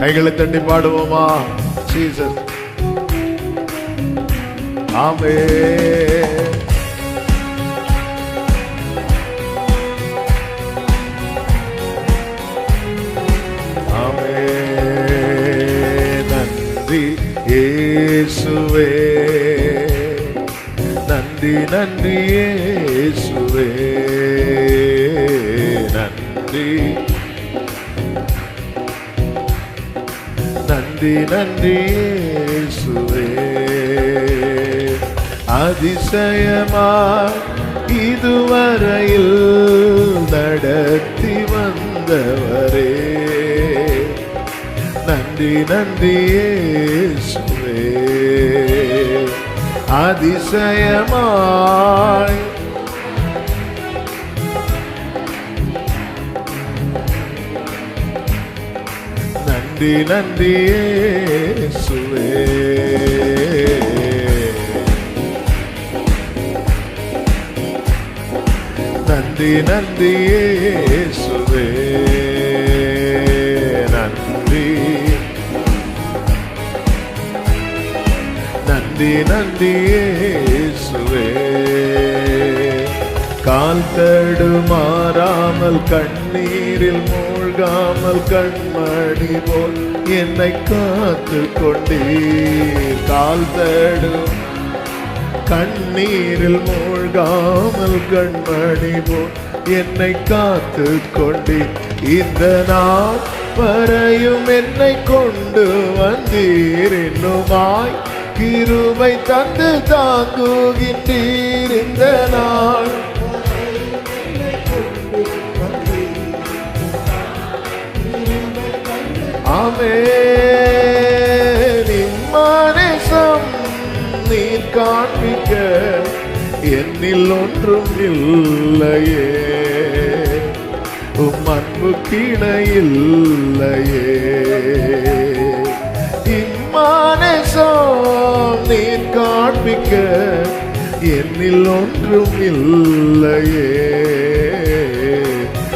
கைகளை தட்டி பாடுவோமா? சீசன் ஆமே. ஆமே. நன்றி இயேசுவே. நன்றி நன்றி இயேசுவே. நன்றி. நன்றி நன்றி சுவே அதிசயமாய் இதுவரையில் நடத்தி வந்தவரே. நன்றி நன்றி சுவே அதிசயமாய் நன்றி நன்றி சுவே நன்றி நன்றி சுவே நன்றி நன்றி நன்றி சுவே கால் தடுமாறாமல் கண்ணீரில் மூழ்காமல் கண்மணி போல் என்னை காத்து கொண்டீர் கால் தடும் கண்ணீரில் மூழ்காமல் கண்மணி போல் என்னை காத்து கொண்டு இந்த நாள் வரையும் என்னை கொண்டு வந்தீர். என்னுமாய் கிருபை தந்து தாங்குகின்றீர். காண்பிக்க என்னில் ஒன்றும் இல்லையே. உம் அன்பு இல்லையே. இம்மானேசம் நீர் காண்பிக்க என்னில் ஒன்றும் இல்லையே.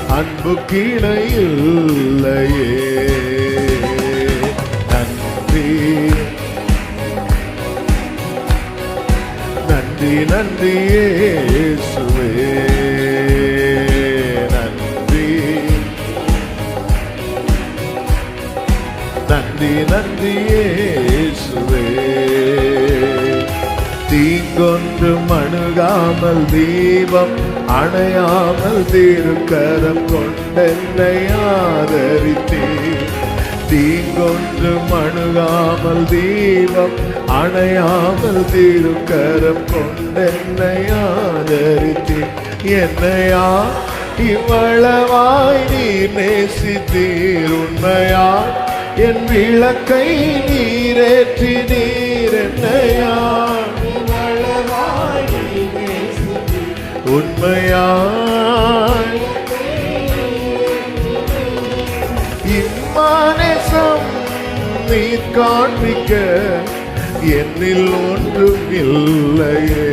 அன்பு இல்லையே. நன்றி சுவே நன்றி. நன்றி நன்றி சுவே தீங்கொன்று மணுகாமல் தீபம் அணையாமல் திருக்கரம் கொண்டென்னை ஆதரித்தேன் தீங்கொன்று மணுகாமல் தீபம் அணையாமல் திருக்கரம் கொண்டென்னை ஆதரித்தீர் என்னையா? இவ்வளவாய் நீர் நேசித்தீர் உண்மையா? என் விளக்கை நீரேற்றி நீர் என்னையா? உண்மையா? நீர் காண்பிக்க என்னில் ஒன்றும் இல்லையே.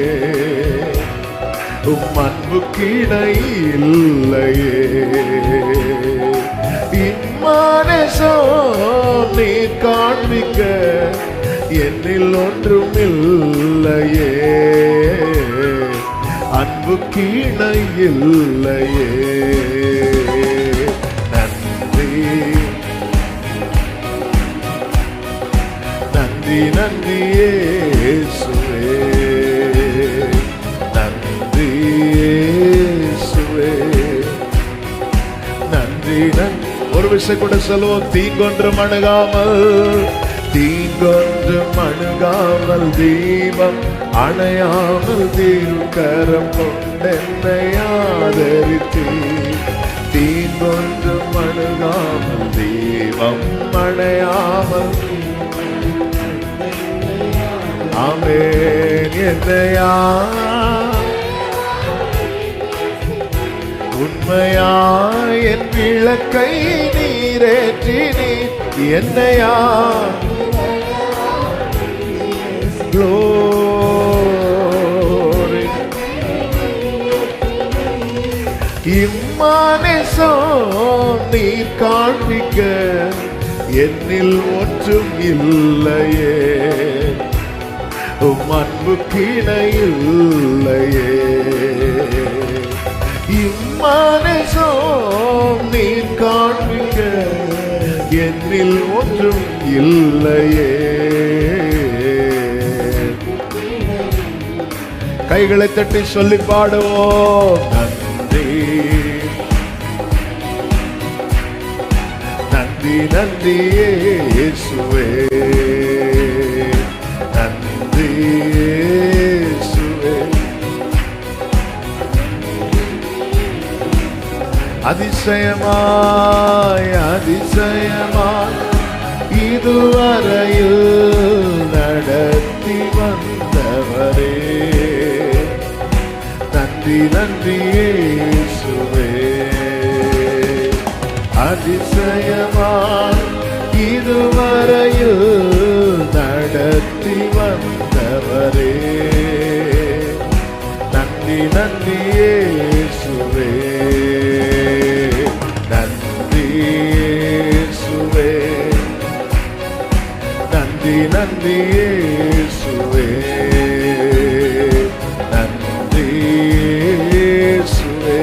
உம் அன்புக்கு இணை இல்லையே. இம்மானேசம் நீர் காண்பிக்க என்னில் ஒன்றும் இல்லையே. அன்புக்கு இணை இல்லையே. நன்றி நன்றி இயேசுவே நன்றி இயேசுவே நன்றி நன்றி. ஒரு விஷயம் கூட சொல்லுவோம் தீங்கொன்று மணுகாமல். தீங்கொன்று மணுகாமல் தீபம் அணையாமல் தீர்க்கரம் கொண்டென்னை ஆதரித்தீ. தீங்கொன்றும் அணுகாமல் தீபம் அணையாமல். ஆமேன். என்னையா உண்மையா? என் விளக்கை நீரேற்றி நீர் என்னையா? Glory. நீர் காண்பிக்க என்னில் ஒன்றும் இல்லையே. உம் அன்புக்கு இணையில்லையே இம்மானசம் நீ காண்பிக்க என்னில் ஒன்றும் இல்லையே. கைகளை தட்டி சொல்லி பாடுவோம் நன்றி. நன்றி நன்றியே இயேசுவே. அதிசயமாய் அதிசயமாய் இதுவரையில் நடத்தி வந்தவரே. நன்றி நன்றியே சுவே அதிசயமாய் இதுவரையில் நடத்தி வந்தவரே. நன்றி நன்றி நன்றி இயேசுவே நன்றி இயேசுவே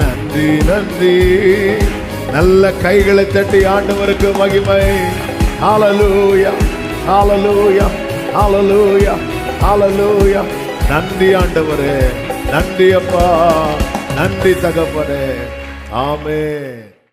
நன்றி நன்றி. நல்ல கைகளை தட்டி ஆண்டவருக்கு மகிமை. ஹalleluya ஹalleluya ஹalleluya ஹalleluya நன்றி ஆண்டவரே நன்றி அப்பா நன்றி தகப்பனே. ஆமென்.